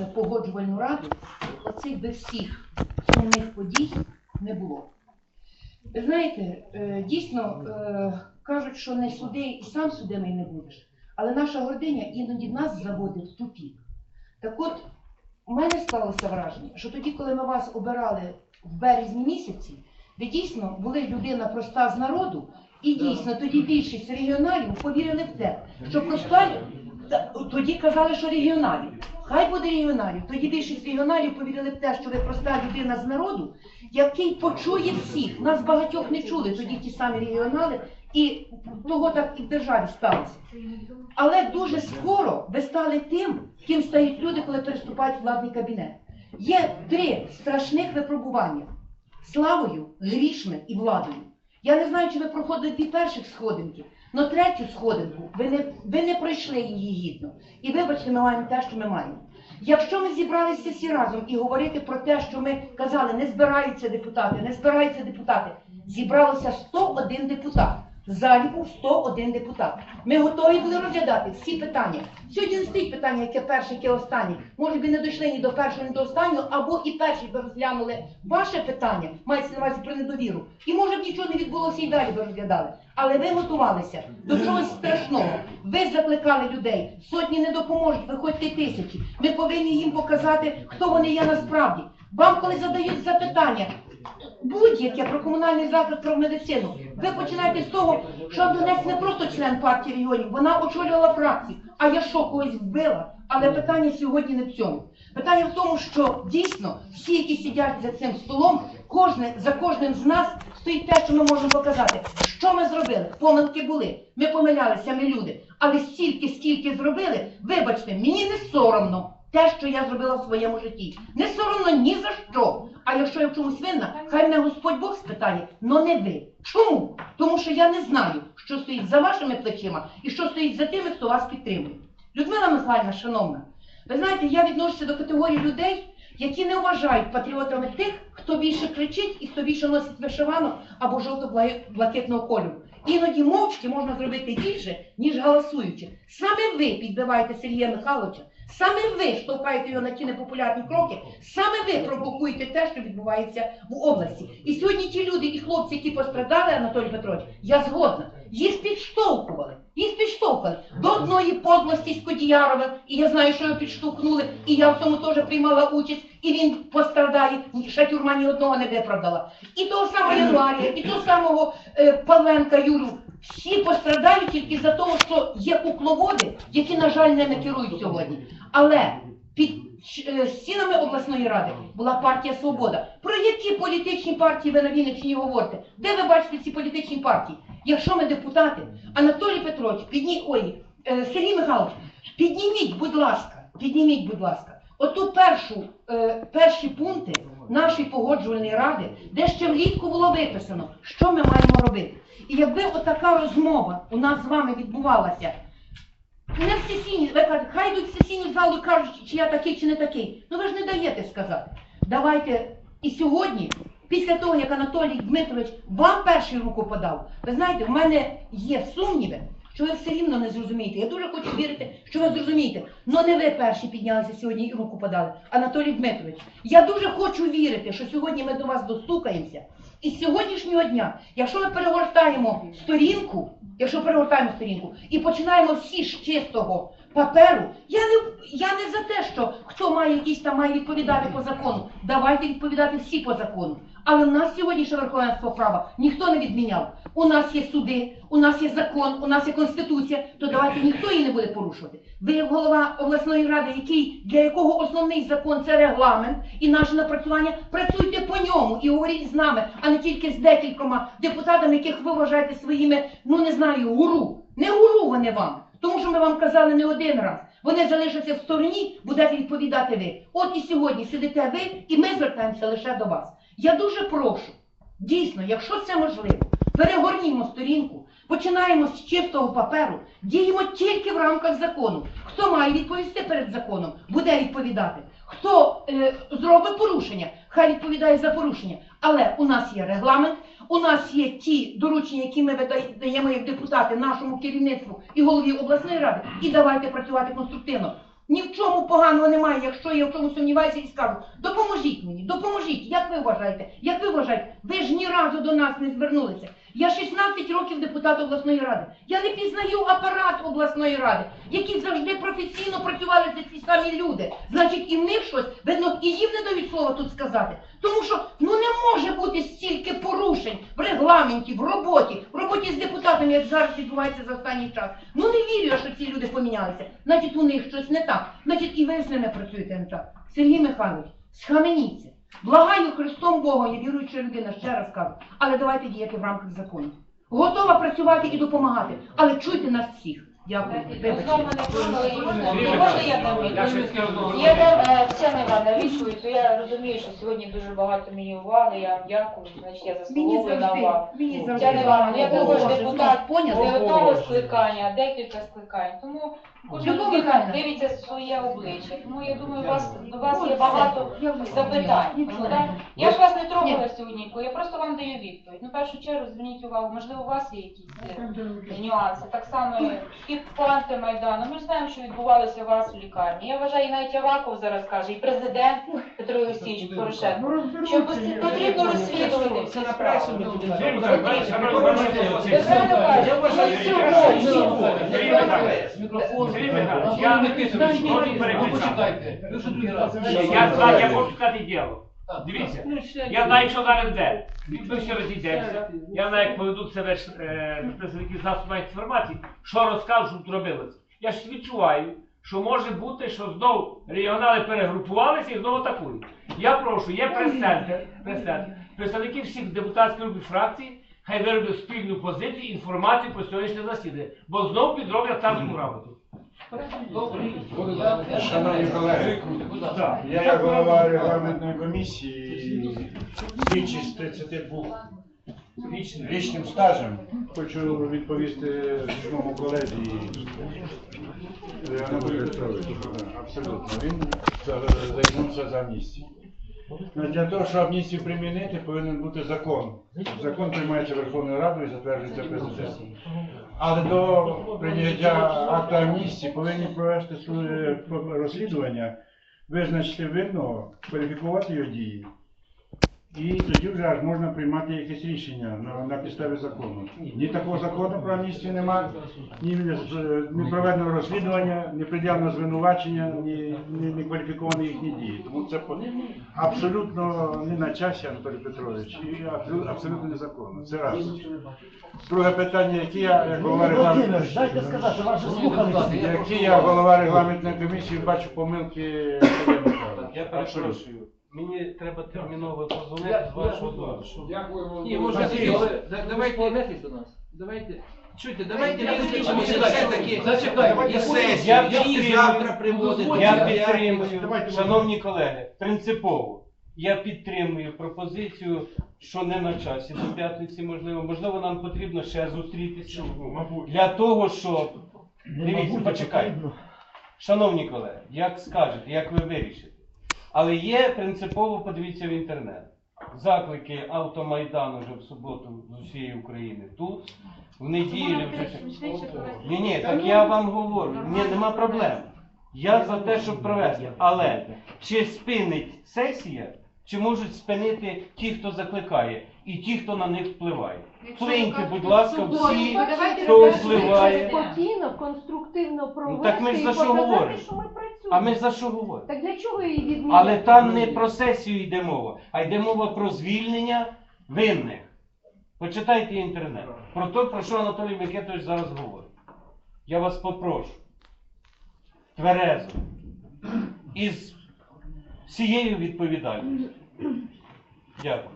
е, погоджувальну раду, оцих би всіх сумних подій не було. Ви знаєте, е, дійсно е, кажуть, що не суди і сам судимий не будеш, але наша гординя іноді нас заводить в тупік. Так от, у мене сталося враження, що тоді, коли ми вас обирали в березні місяці, ви дійсно були людина проста з народу, і дійсно тоді більшість регіоналів повірили в те, що проста тоді казали, що регіоналів. Хай буде регіоналів. Тоді більшість регіоналів повірили в те, що ви проста людина з народу, який почує всіх. Нас багатьох не чули тоді ті самі регіонали, і того так і в державі сталося. Але дуже скоро ви стали тим, ким стають люди, коли переступають владний кабінет. Є три страшних випробування славою, грішми і владою. Я не знаю, чи ви проходили дві перших сходинки, але третю сходинку ви не, ви не пройшли її гідно. І вибачте, ми маємо те, що ми маємо. Якщо ми зібралися всі разом і говорити про те, що ми казали, не збираються депутати, не збираються депутати, зібралося 101 депутат. В залі був 101 депутат. Ми готові були розглядати всі питання. Сьогодні не стоїть питання, яке перше, яке останнє. Може би не дійшли ні до першого, ні до останнього, або і перші би розглянули ваше питання, мається на увазі про недовіру. І може б нічого не відбулося і далі би розглядали. Але ви готувалися до чогось страшного. Ви закликали людей. Сотні не допоможуть, виходьте тисячі. Ми повинні їм показати, хто вони є насправді. Вам, коли задають запитання, будь-яке про комунальний заклад, про медицину. Ви починаєте з того, що Антонець не просто член партії регіонів, вона очолювала фракцію. А я що когось вбила? Але питання сьогодні не в цьому. Питання в тому, що дійсно всі, які сидять за цим столом, кожне за кожним з нас стоїть те, що ми можемо показати. Що ми зробили? Помилки були. Ми помилялися, ми люди. Але стільки, скільки зробили, вибачте, мені не соромно те, що я зробила в своєму житті. Не соромно ні за що. Якщо я в чомусь винна, хай мене Господь Бог спитає, но не ви. Чому? Тому що я не знаю, що стоїть за вашими плечима і що стоїть за тими, хто вас підтримує. Людмила Михайлівна, шановна, ви знаєте, я відношуся до категорії людей, які не вважають патріотами тих, хто більше кричить і хто більше носить вишиванок або жовто-блакитного кольору. Іноді мовчки можна зробити більше, ніж голосуючи. Саме ви підбиваєте Сергія Михайловича, саме ви штовхаєте його на ті непопулярні кроки, саме ви провокуєте те, що відбувається в області. І сьогодні ті люди і хлопці, які пострадали, Анатолій Петрович, я згодна, їх підштовхували. Їх підштовхували до одної подлості з Кодіяровим, і я знаю, що його підштовхнули, і я в цьому теж приймала участь, і він пострадає, ще тюрма ні одного не виправдала. І того самого Януарія, і того самого е, Павленка Юру. Всі пострадають тільки за того, що є кукловоди, які, на жаль, ними керують сьогодні. Але під е, стінами обласної ради була партія Свобода. Про які політичні партії ви на Вінниччині говорите? Де ви бачите ці політичні партії? Якщо ми депутати, Анатолій Петрович, підні... ой, е, Сергій Михайлович, підніміть, будь ласка, підніміть, будь ласка, оту першу, е, перші пункти нашої погоджувальної ради, де ще влітку було виписано, що ми маємо робити. І якби отака розмова у нас з вами відбувалася, не в сесійні, ви кажете, хай йдуть в сесійну залу і кажуть, чи я такий, чи не такий. Ну ви ж не даєте сказати. Давайте і сьогодні, після того, як Анатолій Дмитрович вам перший руку подав, ви знаєте, в мене є сумніви, що ви все рівно не зрозумієте. Я дуже хочу вірити, що ви зрозумієте. Но не ви перші піднялися сьогодні і руку подали, Анатолій Дмитрович. Я дуже хочу вірити, що сьогодні ми до вас достукаємося. І з сьогоднішнього дня, якщо ми перегортаємо сторінку, якщо перегортаємо сторінку і починаємо всі з чистого паперу, я не, я не за те, що хто має якийсь там має відповідати по закону. Давайте відповідати всі по закону. Але в нас сьогодні ще верховенство права ніхто не відміняв. У нас є суди, у нас є закон, у нас є конституція, то давайте ніхто її не буде порушувати. Ви як голова обласної ради, який для якого основний закон це регламент і наше напрацювання, працюйте по ньому і говоріть з нами, а не тільки з декількома депутатами, яких ви вважаєте своїми, ну не знаю, гуру. Не гуру вони вам. Тому що ми вам казали не один раз. Вони залишаться в стороні, будете відповідати ви. От і сьогодні сидите ви, і ми звертаємося лише до вас. Я дуже прошу, дійсно, якщо це можливо, перегорнімо сторінку, починаємо з чистого паперу, діємо тільки в рамках закону. Хто має відповісти перед законом, буде відповідати. Хто е, зробить порушення, хай відповідає за порушення. Але у нас є регламент, у нас є ті доручення, які ми видаємо як депутати нашому керівництву і голові обласної ради. І давайте працювати конструктивно. Ні в чому поганого немає, якщо я в чому сумніваюся і скажу, допоможіть мені, допоможіть. Як ви вважаєте? Як ви вважаєте? Ви ж ні разу до нас не звернулися. Я 16 років депутат обласної ради. Я не пізнаю апарат обласної ради, які завжди професійно працювали за ці самі люди. Значить, і в них щось, видно, і їм не дають слова тут сказати. Тому що ну не може бути стільки порушень в регламенті, в роботі, в роботі з депутатами, як зараз відбувається за останній час. Ну не вірю, що ці люди помінялися. Значить, у них щось не так. Значить, і ви з ними працюєте не так. Сергій Михайлович, схаменіться. Благаю Христом Бога, я віруюча людина, ще раз кажу. Але давайте діяти в рамках закону. Готова працювати і допомагати, але чуйте нас всіх. Дякую. Знову мене тронули, і можна, я там відповім? Я дам е, Івановна відповідь, то я розумію, що сьогодні дуже багато мені уваги, я вам дякую, значить я заслуговую на увагу. Тетяна Івановна, я також депутат не одного скликання, а декілька скликань. Тому Любов людина дивиться своє обличчя. Тому я думаю, у вас, до вас є багато запитань. Ну, так? Я ж вас не трогала сьогодні, я просто вам даю відповідь. Ну, в першу чергу, зверніть увагу, можливо, у вас є якісь е, нюанси. Так само і по антимайдану. Ми ж знаємо, що відбувалося у вас в лікарні. Я вважаю, і навіть Аваков зараз каже, і президент Петро Олексійович Порошенко, що пос- потрібно розслідувати всі справи. Я вважаю, ну, що я я можу сказати діло. Дивіться, я знаю, що зараз йде. Ми ще розійдемося. Я знаю, як поведуть себе е, представники засобів інформації, що розкажуть, що тут робилося. Я ж відчуваю, що може бути, що знову регіонали перегрупувалися і знову атакують. Я прошу, є прес-центр, прес-центр, представники всіх депутатських груп і фракцій, хай вироблять спільну позицію, інформацію про сьогоднішнє засідання, бо знову підроблять царську роботу. Шановні колеги, я як голова регламентної комісії, слідчий з 32 річним стажем, хочу відповісти одному колезі Анатолію Петровичу. Абсолютно. Він за- займався за амністію. Для того, щоб амністію примінити, повинен бути закон. Закон приймається Верховною Радою і затверджується президентом. Але до прийняття акту амністії повинні провести розслідування, визначити винного, кваліфікувати його дії. І тоді вже аж можна приймати якесь рішення на, на підставі закону. Ні такого закону про амністію немає, ні, з- ні проведено розслідування, ні пред'явлено звинувачення, ні, ні, ні кваліфіковані їхні дії. Тому це абсолютно не на часі, Анатолій Петрович, і абсолютно, незаконно. Це раз. Друге питання, яке я як голова регламентної які я голова регламентної комісії бачу помилки. Я перепрошую. Мені треба терміново Я- позвонити з вашого дозволу. Дякуємо. Ні, може, Василь, але да- давайте до нас. Давайте. Чуйте, давайте Я- визначимо я- все-таки Зачекайте. і сесію, Я і підтримую. завтра приводити. Я підтримую, шановні колеги, принципово. Я підтримую пропозицію, що не на часі до п'ятниці, можливо. Можливо, нам потрібно ще зустрітися. Для того, щоб. Дивіться, почекайте. Шановні колеги, як скажете, як ви вирішите. Але є принципово, подивіться в інтернет. Заклики автомайдану вже в суботу з усієї України тут, в неділю вже. Ні, ні, так я вам говорю, ні, нема проблем. Я за те, щоб провести. Але чи спинить сесія, чи можуть спинити ті, хто закликає, і ті, хто на них впливає. Вплиньте, будь ласка, всі, хто впливає. спокійно, конструктивно провести так ми ж за що говоримо? А ми за що говоримо? Так для чого її відмінити? Але там не про сесію йде мова, а йде мова про звільнення винних. Почитайте інтернет. Про те, про що Анатолій Микитович зараз говорить. Я вас попрошу. Тверезо. Із всією відповідальністю. Дякую.